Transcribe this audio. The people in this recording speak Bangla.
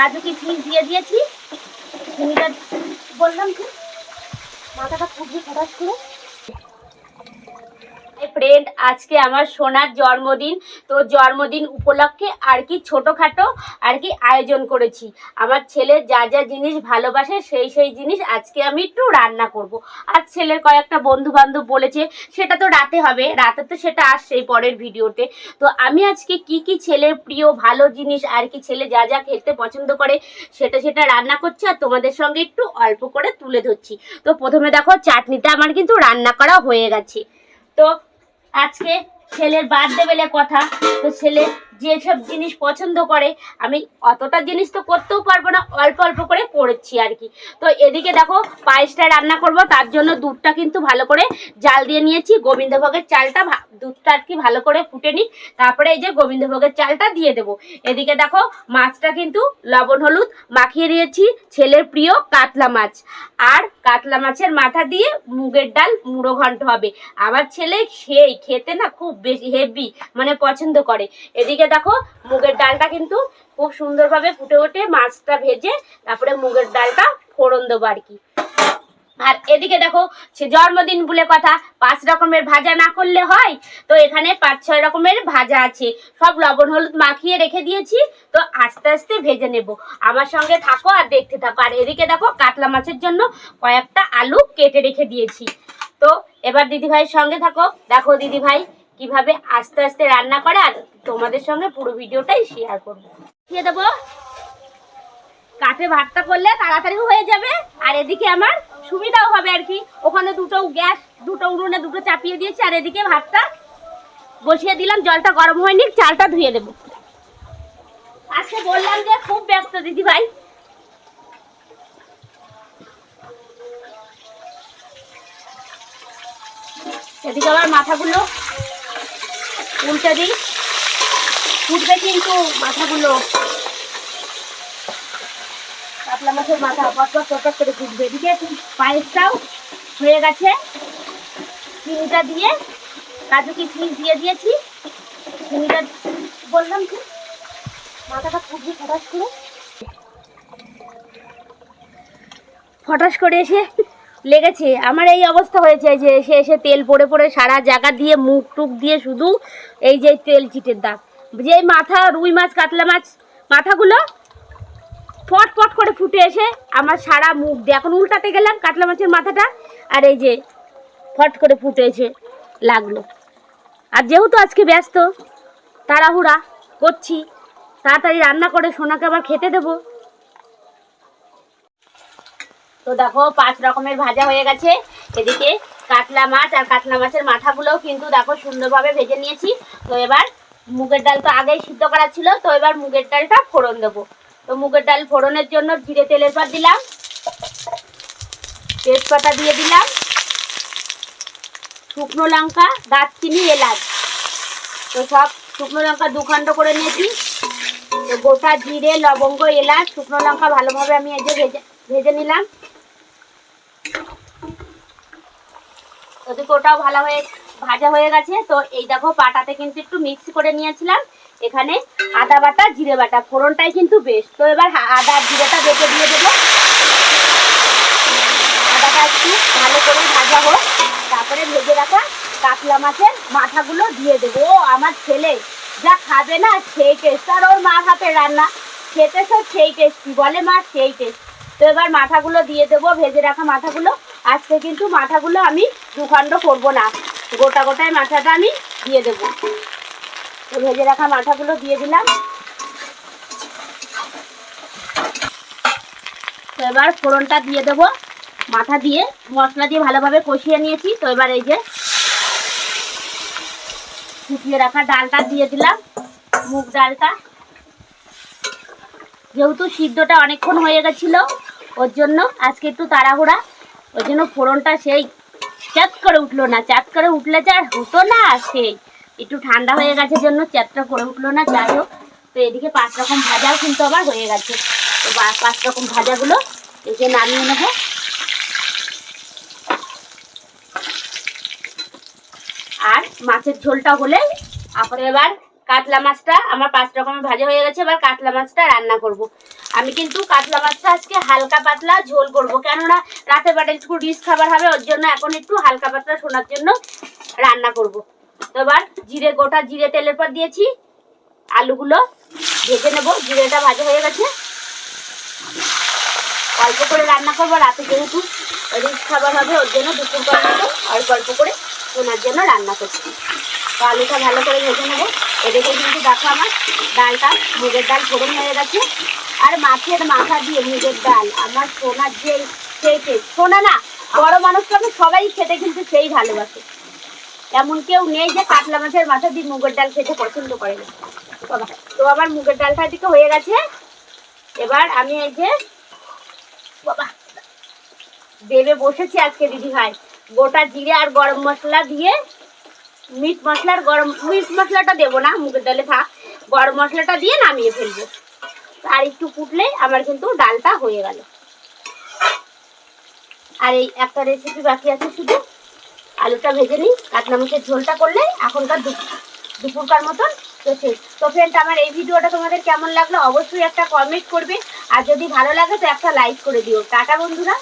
কাজু কিশমিশ দিয়ে দিয়েছি? চিনিটা বললাম কি মাথাটা খুবই ফটাস করে ফ্রেন্ড আজকে আমার সোনার জন্মদিন। তো জন্মদিন উপলক্ষে আর কি ছোটোখাটো আর কি আয়োজন করেছি। আমার ছেলে যা যা জিনিস ভালোবাসে সেই সেই জিনিস আজকে আমি একটু রান্না করব। আর ছেলের কয়েকটা বন্ধু বান্ধব বলেছে, সেটা তো রাতে হবে, রাতে তো সেটা আসছেই পরের ভিডিওতে। তো আমি আজকে কি কি ছেলের প্রিয় ভালো জিনিস আর কি ছেলে যা যা খেতে পছন্দ করে সেটা সেটা রান্না করছি আর তোমাদের সঙ্গে একটু অল্প করে তুলে ধরছি। তো প্রথমে দেখো, চাটনিটা আমার কিন্তু রান্না করা হয়ে গেছে। তো আজকে ছেলের বার্থডে বেলে কথা তো ছেলে যেসব জিনিস পছন্দ করে, আমি অতটা জিনিস তো করতেও পারব না, অল্প অল্প করে করেছি আর কি। তো এদিকে দেখো, পায়েসটা রান্না করব, তার জন্য দুধটা কিন্তু ভালো করে জাল দিয়ে নিয়েছি, গোবিন্দভোগের চালটা দুধটা আর কি ভালো করে ফুটে নিই তারপরে এই যে গোবিন্দভোগের চালটা দিয়ে দেবো। এদিকে দেখো, মাছটা কিন্তু লবণ, হলুদ মাখিয়ে নিয়েছি, ছেলের প্রিয় কাতলা মাছ। আর কাতলা মাছের মাথা দিয়ে মুগের ডাল মুড়ো ঘন্ট হবে। আমার ছেলে সেই খেতে না খুব বেশি হেভি মানে পছন্দ করে। এদিকে দেখো, মুগের ডালটা কিন্তু খুব সুন্দরভাবে ফুটে ওঠে, মাছটা ভেজে, তারপরে মুগের ডালটা ফোড়ন দেবো আর কি। আর এদিকে দেখো, সে জন্মদিন বলে কথা, পাঁচ রকমের ভাজা না করলে হয়? তো এখানে পাঁচ, ছয় রকমের ভাজা আছে। সব লবণ, হলুদ মাখিয়ে রেখে দিয়েছি, তো আস্তে আস্তে ভেজে নেব। আমার সঙ্গে থাকো আর দেখতে থাকো। আর এদিকে দেখো, কাতলা মাছের জন্য কয়েকটা আলু কেটে রেখে দিয়েছি। তো এবার দিদিভাইয়ের সঙ্গে থাকো। দেখো দিদিভাই কীভাবে আস্তে আস্তে রান্না করে, আর তোমাদের সঙ্গে পুরো ভিডিওটাই শেয়ার করব। দিয়ে দেবো। কাঠে ভাতটা করলে তাড়াতাড়ি হয়ে যাবে, আর এদিকে আমার সুবিধাও হবে আর কি। ওখানে দুটো গ্যাস, দুটো উনুনে দুটো চাপিয়ে দিয়েছি, আর এদিকে ভাতটা বসিয়ে দিলাম, জলটা গরম হয়নি, চালটা ধুয়ে দেবো। আজকে বললাম যে খুব ব্যস্ত দিদি ভাই এদিকে আবার মাথাগুলো উল্টে দিই। ফুটবে কিন্তু মাথাগুলো। কাতলা মাছের মাথা পটপট পটপট করে ফুটবে। এদিকে পায়েসটাও হয়ে গেছে। চিনিটা দিয়ে কাজু কিশমিশ দিয়ে দিয়েছি। চিনিটা বললাম কি? মাথাটা ফুটবে ফটাস করে। ফটাস করে এসে লেগেছে। আমার এই অবস্থা হয়েছে যে এসে এসে তেল পড়ে পড়ে সারা জায়গা দিয়ে মুখ টুক দিয়ে শুধু এই যে তেল চিটের দাগ। যে মাথা রুই মাছ, কাতলা মাছ, মাথাগুলো ফট ফট করে ফুটে এসে আমার সারা মুখ দিয়ে। এখন উল্টাতে গেলাম কাতলা মাছের মাথাটা আর এই যে ফট করে ফুটে এসে লাগল। আর যেহেতু আজকে ব্যস্ত, তাড়াহুড়া করছি, তাড়াতাড়ি রান্না করে সোনাকে আবার খেতে দেবো। তো দেখো পাঁচ রকমের ভাজা হয়ে গেছে। এদিকে কাতলা মাছ আর কাতলা মাছের মাথাগুলোও কিন্তু দেখো সুন্দরভাবে ভেজে নিয়েছি। তো এবার মুগের ডাল তো আগেই সিদ্ধ করা ছিল, তো এবার মুগের ডালটা ফোড়ন দেবো। তো মুগের ডাল ফোড়নের জন্য জিরে তেলের পর দিলাম। তেজপাতা দিয়ে দিলাম। শুকনো লঙ্কা, দারচিনি, এলাচ। তো সব শুকনো লঙ্কা দুখণ্ড করে নিয়েছি। তো গোটা জিরে, লবঙ্গ, এলাচ, শুকনো লঙ্কা ভালোভাবে আমি এই যে ভেজে ভেজে নিলাম। ওটাও ভালো হয়ে, ভাজা হয়ে গেছে। তো এই দেখো পাটাতে কিন্তু একটু মিক্স করে নিয়েছিলাম। এখানে আদা বাটা, জিরে বাটা, ফোড়নটাই কিন্তু বেশ তো এবার আদা জিরেটা বেটে দিয়ে দেবো। আদাটা একটু ভালো করে ভাজা হোক। তারপরে ভেজে রাখা কাতলা মাছের মাথাগুলো দিয়ে দেবো। ও, আমার ছেলে যা খাবে না, সেই টেস্ট আর ওর মার হাতের রান্না। খেতে সব সেই টেস্টি বলে মা? সেই টেস্ট তো এবার মাথাগুলো দিয়ে দেবো, ভেজে রাখা মাথাগুলো। আজকে কিন্তু মাথাগুলো আমি দুখণ্ড করব না। গোটা গোটায় মাথাটা আমি দিয়ে দেবো। তো ভেজে রাখা মাথাগুলো দিয়ে দিলাম। তো এবার ফোড়নটা দিয়ে দেবো। মাথা দিয়ে মশলা দিয়ে ভালোভাবে কষিয়ে নিয়েছি। তো এবার এই যে ফুটিয়ে রাখা ডালটা দিয়ে দিলাম, মুগ ডালটা। যেহেতু সিদ্ধটা অনেকক্ষণ হয়ে গেছিল ওর জন্য আজকে একটু তাড়াহুড়া। ওই জন্য ফোড়নটা সেই চাত করে উঠল না চাত করে উঠলে যা হতো না সেই একটু ঠান্ডা হয়ে গেছে জন্য চ্যাপটা করে উঠল না, যাই হোক। তো এদিকে পাঁচ রকম ভাজাও কিন্তু আবার হয়ে গেছে। তো পাঁচ রকম ভাজাগুলো এই নামিয়ে নেব। আর মাছের ঝোলটা হলে তারপরে এবার কাতলা মাছটা আমার পাঁচ রকমের ভাজা হয়ে গেছে, এবার কাতলা মাছটা রান্না করব। আমি কিন্তু কাতলা মাছটা আজকে হালকা পাতলা ঝোল করব, কেননা রাতে বেটা একটু রিস খাবার হবে, ওর জন্য এখন একটু হালকা পাতলা শোনার জন্য রান্না করব। এবার জিরে, গোটা জিরে তেলের পর দিয়েছি আলুগুলো ভেজে নেব, জিরেটা ভাজা হয়ে গেছে অল্প করে রান্না করব, রাতে যেহেতু রিচ খাবার হবে, ওর জন্য দুপুর করে অল্প অল্প করে শোনার জন্য রান্না করছি তো আলুটা ভালো করে ভেজে নেব। এদিকে কিন্তু দেখো আমার ডালটা, মুগের ডাল ফোড়ন হয়ে গেছে। আর মাছের মাথা দিয়ে মুগের ডাল, আমার সোনার যে খেয়েছে সোনা না, বড় মানুষকে আমি সবাই খেতে কিন্তু সেই ভালোবাসে। এমন কেউ নেই যে কাতলা মাছের মাথা দিয়ে মুগের ডাল খেতে পছন্দ করে না। তো আমার মুগের ডালটা দিকে হয়ে গেছে। এবার আমি এই যে, বাবা, দেবে বসেছি আজকে দিদি ভাই গোটা জিরে আর গরম মশলা দিয়ে মিট মশলার গরম, মিট মশলাটা দেবো না, মুগের ডালে থাক। গরম মশলাটা দিয়ে নামিয়ে ফেলব। আর একটু ফুটলেই আমার কিন্তু ডালটা হয়ে গেল। আর এই একটা রেসিপি বাকি আছে শুধু। আলুটা ভেজে নিই। কাতলা মাছের ঝোলটা করলে এখনকার দুপুর দুপুরকার মতন তো শেষ তো ফ্রেন্ড আমার এই ভিডিওটা তোমাদের কেমন লাগল অবশ্যই একটা কমেন্ট করবে। আর যদি ভালো লাগে তো একটা লাইক করে দিও। টাটা বন্ধুরা।